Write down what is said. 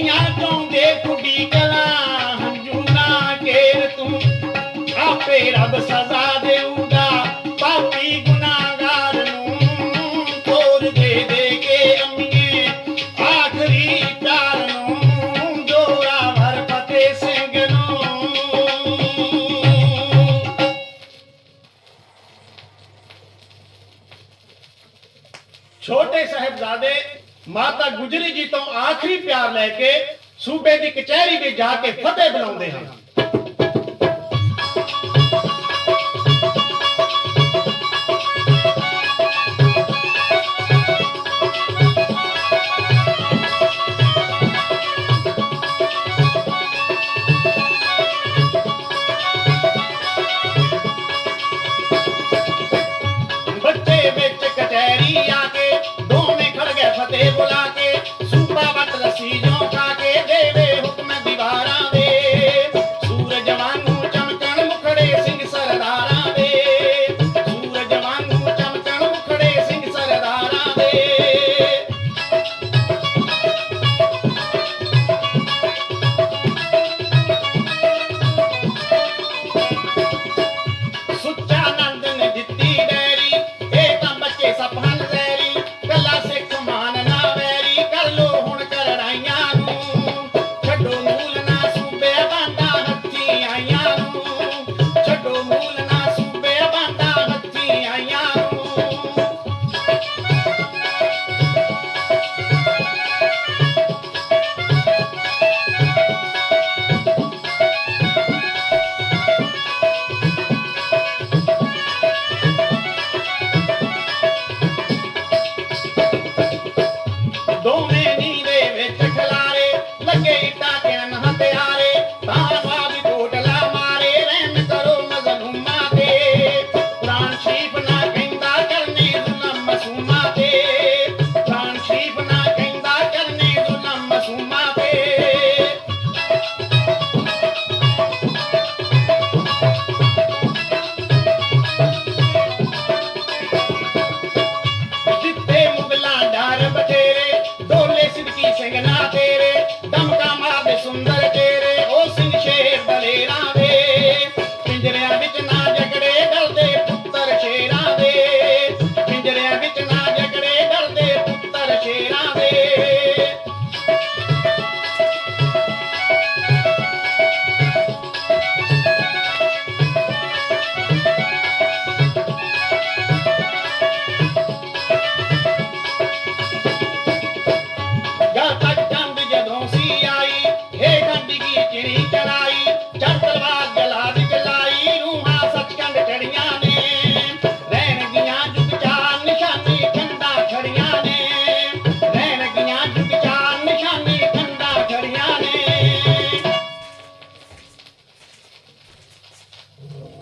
ਕੁੜੀਆਂ ਚੋਂਦੇ ਕੁੜੀ ਕਲਾ ਹੰਝੂ ਨਾ ਕੇਰ ਤੂੰ। ਆਪੇ ਰੱਬ ਸਜ਼ਾ ਦੇਊਗਾ। ਪਾਪੀ ਗੁਨਾਹਗਾਰ ਨੂੰ ਤੋਰ ਦੇ ਦੇ ਕੇ ਅੰਮੀਏ ਆਖਰੀ ਤਾਰ ਨੂੰ ਜੋਰਾ ਭਰ ਫਤੇ ਸਿੰਘ ਨੂੰ। ਛੋਟੇ ਸਾਹਿਬਜ਼ਾਦੇ ਮਾਤਾ ਗੁਜਰੀ ਜੀ ਤੋਂ ਆਖਰੀ ਪਿਆਰ ਲੈ ਕੇ ਸੂਬੇ ਦੀ ਕਚਹਿਰੀ ਵਿੱਚ ਜਾ ਕੇ ਫਤਿਹ ਬਣਾਉਂਦੇ ਹਨ। Hallelujah.